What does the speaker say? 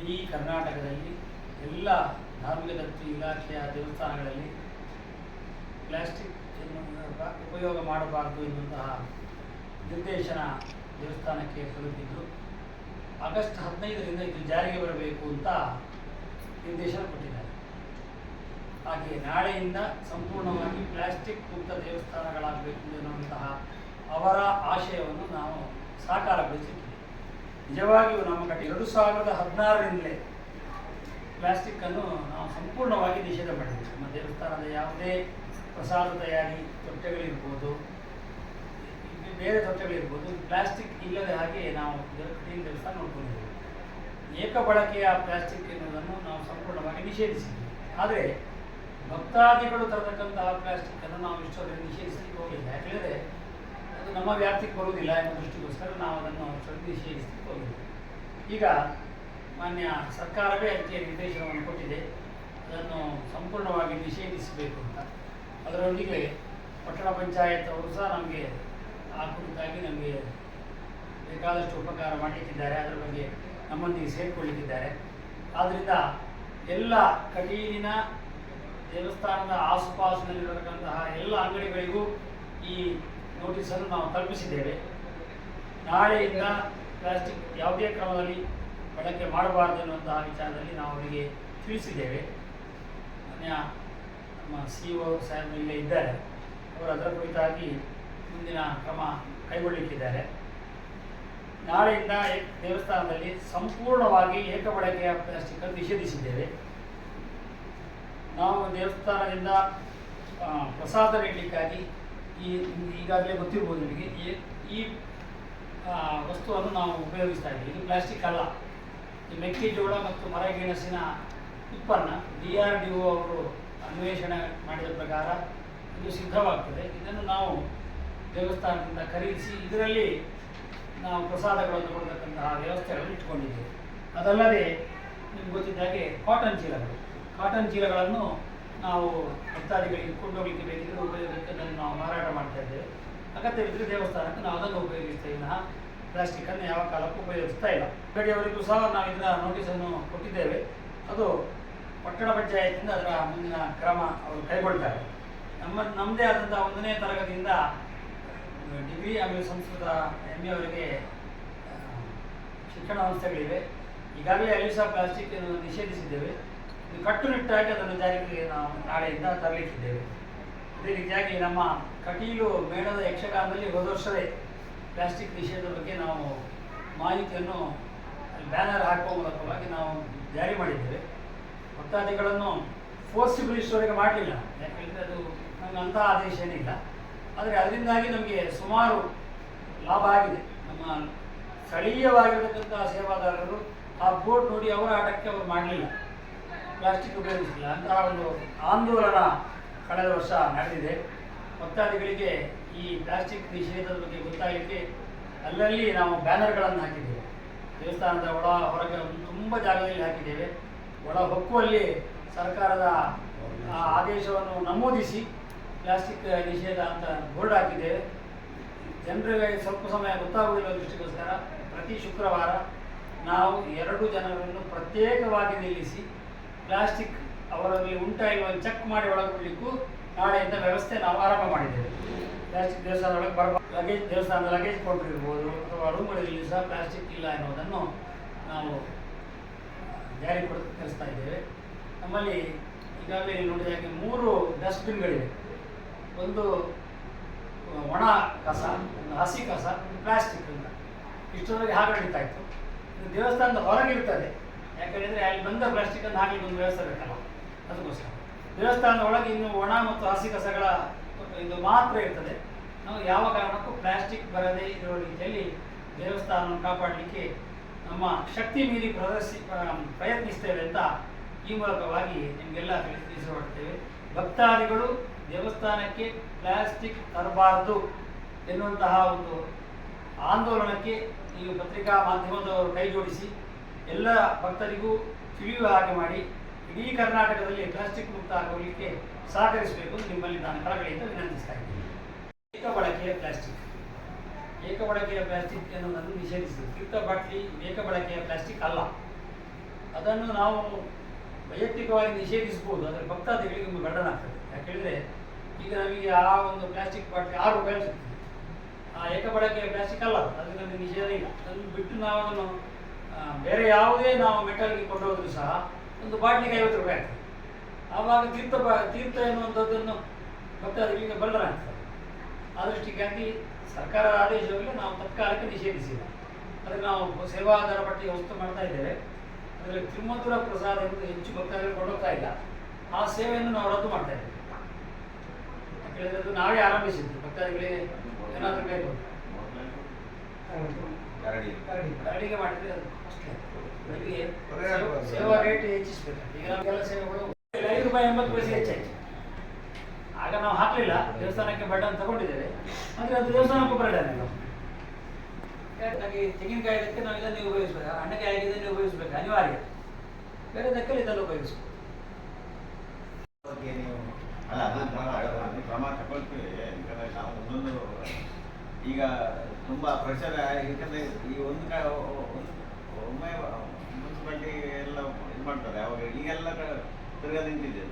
ಇಡೀ ಕರ್ನಾಟಕದಲ್ಲಿ ಎಲ್ಲ ಧಾರ್ಮಿಕ ದತ್ತಿ ಇಲಾಖೆಯ ದೇವಸ್ಥಾನಗಳಲ್ಲಿ ಪ್ಲಾಸ್ಟಿಕ್ ಉಪಯೋಗ ಮಾಡಬಾರದು ಎನ್ನುವಂತಹ ನಿರ್ದೇಶನ ದೇವಸ್ಥಾನಕ್ಕೆ ತಲುಪಿದ್ದು ಆಗಸ್ಟ್ ಹದಿನೈದರಿಂದ ಇದು ಜಾರಿಗೆ ಬರಬೇಕು ಅಂತ ನಿರ್ದೇಶನ ಕೊಟ್ಟಿದ್ದಾರೆ. ಹಾಗೆ ನಾಳೆಯಿಂದ ಸಂಪೂರ್ಣವಾಗಿ ಪ್ಲಾಸ್ಟಿಕ್ ಮುಕ್ತ ದೇವಸ್ಥಾನಗಳಾಗಬೇಕು ಎನ್ನುವಂತಹ ಅವರ ಆಶಯವನ್ನು ನಾವು ಸಾಕಾರಗೊಳಿಸಿದ್ದೀವಿ ನಿಜವಾಗಿಯೂ ನಮ್ಮ ಕಡೆ ಎರಡು ಸಾವಿರದ ಹದಿನಾರರಿಂದಲೇ ಪ್ಲಾಸ್ಟಿಕ್ಕನ್ನು ನಾವು ಸಂಪೂರ್ಣವಾಗಿ ನಿಷೇಧ ಮಾಡಿದ್ದೇವೆ ನಮ್ಮ ದೇವಸ್ಥಾನದ ಯಾವುದೇ ಪ್ರಸಾದ ತಯಾರಿ, ತೊಟ್ಟೆಗಳಿರ್ಬೋದು ಬೇರೆ ತೊಟ್ಟೆಗಳಿರ್ಬೋದು ಪ್ಲಾಸ್ಟಿಕ್ ಇಲ್ಲದೆ ಹಾಗೆ ನಾವು ಕ್ಲೀನ್ ದೇವಸ್ಥಾನ ನೋಡ್ಕೊಂಡಿದ್ದೇವೆ ಏಕ ಬಳಕೆಯ ಪ್ಲಾಸ್ಟಿಕ್ ಎನ್ನುವುದನ್ನು ನಾವು ಸಂಪೂರ್ಣವಾಗಿ ನಿಷೇಧಿಸಿದ್ದೀವಿ ಆದರೆ ಭಕ್ತಾದಿಗಳು ತರತಕ್ಕಂತಹ ಪ್ಲಾಸ್ಟಿಕ್ಕನ್ನು ನಾವು ಇಷ್ಟೊಂದು ನಿಷೇಧಿಸಲಿಕ್ಕೆ ಹೋಗಿಲ್ಲ ಯಾಕೆಂದರೆ ನಮ್ಮ ವ್ಯಾಪ್ತಿಗೆ ಬರುವುದಿಲ್ಲ ಎಂಬ ದೃಷ್ಟಿಗೋಸ್ಕರ ನಾವು ಅದನ್ನು ನಿಷೇಧಿಸಲಿಕ್ಕೆ ಈಗ ಮಾನ್ಯ ಸರ್ಕಾರವೇ ಅದಕ್ಕೆ ನಿರ್ದೇಶನವನ್ನು ಕೊಟ್ಟಿದೆ. ಅದನ್ನು ಸಂಪೂರ್ಣವಾಗಿ ನಿಷೇಧಿಸಬೇಕು ಅಂತ. ಅದರೊಂದಿಗೆ ಪಟ್ಟಣ ಪಂಚಾಯತ್ ಅವರು ಸಹ ನಮಗೆ ಆ ಕುರಿತಾಗಿ ನಮಗೆ ಬೇಕಾದಷ್ಟು ಉಪಕಾರ ಮಾಡಲಿಕ್ಕಿದ್ದಾರೆ ಅದರ ಬಗ್ಗೆ ನಮ್ಮೊಂದಿಗೆ ಸೇರಿಕೊಳ್ಳಿಕ್ಕಿದ್ದಾರೆ. ಆದ್ದರಿಂದ ಎಲ್ಲ ಕಟೀಲಿನ ದೇವಸ್ಥಾನದ ಆಸುಪಾಸಿನಲ್ಲಿರತಕ್ಕಂತಹ ಎಲ್ಲ ಅಂಗಡಿಗಳಿಗೂ ಈ ನೋಟಿಸನ್ನು ನಾವು ತಲುಪಿಸಿದ್ದೇವೆ. ನಾಳೆಯಿಂದ ಪ್ಲಾಸ್ಟಿಕ್ ಯಾವುದೇ ಕ್ರಮದಲ್ಲಿ ಬಳಕೆ ಮಾಡಬಾರದು ಎನ್ನುವಂತಹ ವಿಚಾರದಲ್ಲಿ ನಾವು ಅವರಿಗೆ ತಿಳಿಸಿದ್ದೇವೆ. ಮಾನ್ಯ ನಮ್ಮ ಸಿ ಒ ಸಾಹೇಬ್ ಇಲ್ಲೇ ಇದ್ದಾರೆ. ಅವರು ಅದರ ಕುರಿತಾಗಿ ಮುಂದಿನ ಕ್ರಮ ಕೈಗೊಳ್ಳುತ್ತಿದ್ದಾರೆ ನಾಳೆಯಿಂದ ದೇವಸ್ಥಾನದಲ್ಲಿ ಸಂಪೂರ್ಣವಾಗಿ ಏಕಬಳಕೆಯ ಪ್ಲಾಸ್ಟಿಕ್ ಅನ್ನು ನಿಷೇಧಿಸಿದ್ದೇವೆ. ನಾವು ದೇವಸ್ಥಾನದಿಂದ ಪ್ರಸಾದ ನೀಡಲಿಕ್ಕಾಗಿ ಈ ಈಗಾಗಲೇ ಗೊತ್ತಿರ್ಬೋದು ನಿಮಗೆ. ಈ ಈ ವಸ್ತುವನ್ನು ನಾವು ಉಪಯೋಗಿಸ್ತಾ ಇದ್ದೀವಿ. ಇದು ಪ್ಲಾಸ್ಟಿಕ್ ಅಲ್ಲ. ಈ ಮೆಕ್ಕೆಜೋಳ ಮತ್ತು ಮರಗೆಣಸಿನ ಉತ್ಪನ್ನ ಡಿ ಆರ್ ಡಿ ಒ ಅವರು ಅನ್ವೇಷಣೆ ಮಾಡಿದ ಪ್ರಕಾರ ಇದು ಸಿದ್ಧವಾಗ್ತದೆ. ಇದನ್ನು ನಾವು ದೇವಸ್ಥಾನದಿಂದ ಖರೀದಿಸಿ ಇದರಲ್ಲಿ ನಾವು ಪ್ರಸಾದಗಳನ್ನು ಕೊಡತಕ್ಕಂತಹ ವ್ಯವಸ್ಥೆಗಳನ್ನು ಇಟ್ಕೊಂಡಿದ್ದೇವೆ ಅದಲ್ಲದೆ ನಿಮ್ಗೆ ಗೊತ್ತಿದ್ದ ಹಾಗೆ ಕಾಟನ್ ಚೀಲಗಳು. ಕಾಟನ್ ಚೀಲಗಳನ್ನು ನಾವು ಭಕ್ತಾದಿಗಳಿಗೆ ಕೊಂಡೋಗ್ಲಿಕ್ಕೆ ಬೇಕಿದ್ರೆ ಉಪಯೋಗಕ್ಕೆ ಮಾಡ್ತಾ ಇದ್ದೇವೆ ದೇವಸ್ಥಾನಕ್ಕೆ ನಾವು ಅದನ್ನು ಉಪಯೋಗಿಸ್ತೇವೆ ವಿನಃ ಪ್ಲಾಸ್ಟಿಕ್ಕನ್ನು ಯಾವ ಕಾಲಕ್ಕೂ ಉಪಯೋಗಿಸ್ತಾ ಇಲ್ಲ. ಗಡಿಯವರಿಗೂ ಸಹ ನಾವು ಇದರ ನೋಟಿಸನ್ನು ಕೊಟ್ಟಿದ್ದೇವೆ. ಅದು ಪಟ್ಟಣ ಪಂಚಾಯತಿಯಿಂದ ಅದರ ಮುಂದಿನ ಕ್ರಮ ಅವರು ಕೈಗೊಳ್ತಾರೆ. ನಮ್ಮ ನಮ್ಮದೇ ಆದಂಥ ಒಂದನೇ ತರಗತಿಯಿಂದ ಡಿಗ್ರಿ ಆಮೇಲೆ ಸಂಸ್ಕೃತ ಎಂ ಎವರೆಗೆ ಶಿಕ್ಷಣ ಸಂಸ್ಥೆಗಳಿವೆ ಈಗಾಗಲೇ ಅಲ್ಲಿ ಸಹ ಪ್ಲಾಸ್ಟಿಕ್ ನಿಷೇಧಿಸಿದ್ದೇವೆ. ಕಟ್ಟುನಿಟ್ಟಾಗಿ ಅದನ್ನು ಜಾರಿಗೆ ನಾವು ನಾಳೆಯಿಂದ ತರಲಿಕ್ಕಿದ್ದೇವೆ. ಅದೇ ರೀತಿಯಾಗಿ ನಮ್ಮ ಕಟೀಲು ಮೇಳದ ಯಕ್ಷಗಾನದಲ್ಲಿ ಹೋದ ವರ್ಷವೇ ಪ್ಲಾಸ್ಟಿಕ್ ನಿಷೇಧದ ಬಗ್ಗೆ ನಾವು ಮಾಹಿತಿಯನ್ನು ಬ್ಯಾನರ್ ಹಾಕುವ ಮೂಲಕವಾಗಿ ನಾವು ಜಾರಿ ಮಾಡಿದ್ದೇವೆ. ಭಕ್ತಾದಿಗಳನ್ನು ಫೋರ್ಸಿಬಲ್ ಇಷ್ಟವರೆಗೆ ಮಾಡಲಿಲ್ಲ. ಯಾಕೆಂದರೆ ಅದು ನಮ್ಗೆ ಅಂತಹ ಆದೇಶ ಏನಿಲ್ಲ. ಆದರೆ ಅದರಿಂದಾಗಿ ನಮಗೆ ಸುಮಾರು ಲಾಭ ಆಗಿದೆ. ನಮ್ಮ ಸ್ಥಳೀಯವಾಗಿರತಕ್ಕಂಥ ಸೇವಾದಾರರು ಆ ಬೋಟ್ ನೋಡಿ ಅವರ ಆಟಕ್ಕೆ ಅವರು ಮಾಡಲಿಲ್ಲ. ಪ್ಲಾಸ್ಟಿಕ್ ಉಪಯೋಗಿಸಿಲ್ಲ. ಅಂತಹ ಒಂದು ಆಂದೋಲನ ಕಳೆದ ವರ್ಷ ನಡೆದಿದೆ. ಭಕ್ತಾದಿಗಳಿಗೆ ಈ ಪ್ಲಾಸ್ಟಿಕ್ ನಿಷೇಧದ ಬಗ್ಗೆ ಗೊತ್ತಾಗಲಿಕ್ಕೆ ಅಲ್ಲಲ್ಲಿ ನಾವು ಬ್ಯಾನರ್ಗಳನ್ನು ಹಾಕಿದ್ದೇವೆ. ದೇವಸ್ಥಾನದ ಒಳ ಹೊರಗೆ ತುಂಬ ಜಾಗದಲ್ಲಿ ಹಾಕಿದ್ದೇವೆ. ಒಳ ಹೊಕ್ಕುವಲ್ಲಿ ಸರ್ಕಾರದ ಆದೇಶವನ್ನು ನಮೂದಿಸಿ ಪ್ಲಾಸ್ಟಿಕ್ ನಿಷೇಧ ಅಂತ ಬೋರ್ಡ್ ಹಾಕಿದ್ದೇವೆ. ಜನರಿಗೆ ಸ್ವಲ್ಪ ಸಮಯ ಗೊತ್ತಾಗುವುದಿಲ್ಲ ದೃಷ್ಟಿಗೋಸ್ಕರ. ಪ್ರತಿ ಶುಕ್ರವಾರ ನಾವು ಎರಡು ಜನರನ್ನು ಪ್ರತ್ಯೇಕವಾಗಿ ನಿಲ್ಲಿಸಿ ಪ್ಲಾಸ್ಟಿಕ್ ಅವರಲ್ಲಿ ಉಂಟಾ ಇಲ್ವ ಚೆಕ್ ಮಾಡಿ ಒಳಗೊಳ್ಳಿಕ್ಕೂ ನಾಳೆಯಿಂದ ವ್ಯವಸ್ಥೆ ನಾವು ಆರಂಭ ಮಾಡಿದ್ದೇವೆ. ಪ್ಲಾಸ್ಟಿಕ್ ದೇವಸ್ಥಾನದೊಳಗೆ ಬರಬಾರ್ದು ಲಗೇಜ್ ದೇವಸ್ಥಾನದ ಲಗೇಜ್ ಕೊಟ್ಟಿರ್ಬೋದು ಅಥವಾ ರೂಮ್ಗಳಲ್ಲಿ ಸಹ ಪ್ಲಾಸ್ಟಿಕ್ ಇಲ್ಲ ಎನ್ನುವುದನ್ನು ನಾವು ಜಾರಿ ಕೊಡ ತಿಳಿಸ್ತಾ ಇದ್ದೇವೆ. ನಮ್ಮಲ್ಲಿ ಈಗಾಗಲೇ ನೋಡಿದ ಹಾಗೆ ಮೂರು ಡಸ್ಟ್ಬಿನ್ಗಳಿವೆ ಒಂದು ಒಣ ಕಸ, ಒಂದು ಹಸಿ ಕಸ, ಒಂದು ಪ್ಲಾಸ್ಟಿಕ್ ಅಂತ ಇಷ್ಟರವರೆಗೆ ಹಾಗೆ ನಡೀತಾ ಇತ್ತು. ದೇವಸ್ಥಾನದ ಹೊರಗಿರ್ತದೆ ಯಾಕಂದರೆ ಅಲ್ಲಿ ಬಂದ ಪ್ಲಾಸ್ಟಿಕನ್ನು ಹಾಕಲಿಕ್ಕೆ ಒಂದು ವ್ಯವಸ್ಥೆ ಬೇಕಲ್ಲ. ಅದಕ್ಕೋಸ್ಕರ. ದೇವಸ್ಥಾನದ ಒಳಗೆ ಇನ್ನು ಒಣ ಮತ್ತು ಹಸಿ ಕಸಗಳ ಇದು ಮಾತ್ರ ಇರ್ತದೆ. ನಾವು ಯಾವ ಕಾರಣಕ್ಕೂ ಪ್ಲಾಸ್ಟಿಕ್ ಬರದೇ ಇರುವ ರೀತಿಯಲ್ಲಿ ದೇವಸ್ಥಾನವನ್ನು ಕಾಪಾಡಲಿಕ್ಕೆ ನಮ್ಮ ಶಕ್ತಿ ಮೀರಿ ಪ್ರದರ್ಶಿ ಪ್ರಯತ್ನಿಸ್ತೇವೆ ಅಂತ ಈ ಮೂಲಕವಾಗಿ ನಿಮಗೆಲ್ಲ ತಿಳಿಸಿ ತಿಳಿಸಿಕೊಡ್ತೇವೆ ಭಕ್ತಾದಿಗಳು ದೇವಸ್ಥಾನಕ್ಕೆ ಪ್ಲಾಸ್ಟಿಕ್ ತರಬಾರದು ಎನ್ನುವಂತಹ ಒಂದು ಆಂದೋಲನಕ್ಕೆ ಈ ಪತ್ರಿಕಾ ಮಾಧ್ಯಮದವರು ಕೈ ಜೋಡಿಸಿ ಎಲ್ಲ ಭಕ್ತರಿಗೂ ತಿಳಿಯುವ ಹಾಗೆ ಮಾಡಿ ಇಡೀ ಕರ್ನಾಟಕದಲ್ಲಿ ಪ್ಲಾಸ್ಟಿಕ್ ಮುಕ್ತ ಆಗೋಲಿಕ್ಕೆ ಸಹಕರಿಸಬೇಕು ನಿಮ್ಮಲ್ಲಿ ನಾನು ಕಳಕಳಿಯಿಂದ ವಿನಂತಿಸ್ತಾ ಇದ್ದೀನಿ. ಏಕ ಬಳಕೆಯ ಪ್ಲಾಸ್ಟಿಕ್. ಏಕ ಬಳಕೆಯ ಪ್ಲಾಸ್ಟಿಕ್ ಎನ್ನುವುದನ್ನು ನಿಷೇಧಿಸಿದೆ. ಕಿತ್ತ ಬಾಟ್ಲಿ ಏಕ ಬಳಕೆಯ ಪ್ಲಾಸ್ಟಿಕ್ ಅಲ್ಲ. ಅದನ್ನು ನಾವು ವೈಯಕ್ತಿಕವಾಗಿ ನಿಷೇಧಿಸಬಹುದು. ಆದರೆ ಭಕ್ತಾದಿಗಳಿಗೆ ಒಂದು ಬರ್ಡನ್ ಆಗ್ತದೆ. ಯಾಕೆಳಿದ್ರೆ ಈಗ ನಮಗೆ ಆ ಒಂದು ಪ್ಲಾಸ್ಟಿಕ್ ಬಾಟ್ಲಿ ಆರು ರೂಪಾಯಿ ಸಿಗ್ತದೆ ಆ ಏಕಬಳಕೆ ಪ್ಲಾಸ್ಟಿಕ್ ಅಲ್ಲ ಅದು. ಅದರಲ್ಲಿ ನಿಷೇಧ ಇಲ್ಲ. ಅದನ್ನು ಬಿಟ್ಟು ನಾವು ಅದನ್ನು ಬೇರೆ ಯಾವುದೇ ನಾವು ಮೆಟಲ್ಗೆ ಕೊಂಡೋದ್ರೂ ಸಹ ಒಂದು ಬಾಟ್ಲಿಗೆ ಐವತ್ತು ರೂಪಾಯಿ ಆಗ್ತದೆ. ಆವಾಗ ತೀರ್ಥ ಬ- ತೀರ್ಥ ಎನ್ನುವಂಥದ್ದನ್ನು ಭಕ್ತಾದಿಗಳಿಗೆ ಬಲ್ಲರ ಆಗ್ತದೆ ಆ ದೃಷ್ಟಿಗಾಗಿ ಸರ್ಕಾರದ ಆದೇಶದಲ್ಲಿ ನಾವು ತತ್ಕಾಲಕ್ಕೆ ನಿಷೇಧಿಸಿಲ್ಲ. ಅದಕ್ಕೆ ನಾವು ಸೇವಾಧಾರ ಪಟ್ಟಿಗೆ ವಸ್ತು ಮಾಡ್ತಾ ಇದ್ದೇವೆ. ಅದರಲ್ಲಿ ತಿಮ್ಮಧುರ ಪ್ರಸಾದ ಎಂದು ಹೆಚ್ಚು ಭಕ್ತಾದಿಗಳು ಕೊಡೋಗ್ತಾ ಇಲ್ಲ. ಆ ಸೇವೆಯನ್ನು ನಾವು ರದ್ದು ಮಾಡ್ತಾ ಇದ್ದೇವೆ. ಅದು ನಾವೇ ಆರಂಭಿಸಿದ್ದು. ಭಕ್ತಾದಿಗಳಿಗೆ ಏನಾದರೂ ಬೇಕು ಕರಡಿಗೆ. ಮಾಡಿದ್ರೆ ಅದು ಅಷ್ಟೇ. ಅದಕ್ಕೆ ಸೇವಾ- ರೇಟ್ ಹೆಚ್ಚಿಸ್ಬೇಕು. ಈಗ ನಮಗೆಲ್ಲ ಸೇವೆಗಳು ಐದು ರೂಪಾಯಿ ಎಂಬತ್ತು ಪೈಸೆ ಹೆಚ್ಚಾಯ್ತು. ಆಗ ನಾವು ಹಾಕಲಿಲ್ಲ. ದೇವಸ್ಥಾನಕ್ಕೆ ಬಡ್ಡನ್ನು ತಗೊಂಡಿದ್ದೇವೆ. ಆದರೆ ಅದು ದೇವಸ್ಥಾನಕ್ಕೂ ಬರಡನೆ ನಾವು ಹಾಗಾಗಿ ತೆಂಗಿನಕಾಯಿ ಇದಕ್ಕೆ ನಾವು ಇದನ್ನೇ ಉಪಯೋಗಿಸ್ಬೇಕು ಹಣ್ಣಕಾಯಿಗೆ ಇದನ್ನೇ ಉಪಯೋಗಿಸ್ಬೇಕು. ಅನಿವಾರ್ಯ. ಬೇರೆ ದಕ್ಕಲ್ಲಿ ಇದನ್ನು ಉಪಯೋಗಿಸ್ಬೇಕು ಬಗ್ಗೆ ನೀವು ಅಲ್ಲ ಅದು ಕ್ರಮ ಅದು ಕ್ರಮ ತಗೊಳ್ತೀವಿ ಯಾಕಂದ್ರೆ ನಾವು ಒಂದೊಂದು ಈಗ ತುಂಬಾ ಪ್ರೆಷರ್ ಯಾಕಂದ್ರೆ ಈ ಒಂದು ಒಮ್ಮೆ ಮುನ್ಸಿಪಾಲ್ಟಿ ಎಲ್ಲ ಮಾಡ್ತಾರೆ. ಅವಾಗ ಈಗೆಲ್ಲ ತಿರ್ಗಾ ನಿಂತಿದೆ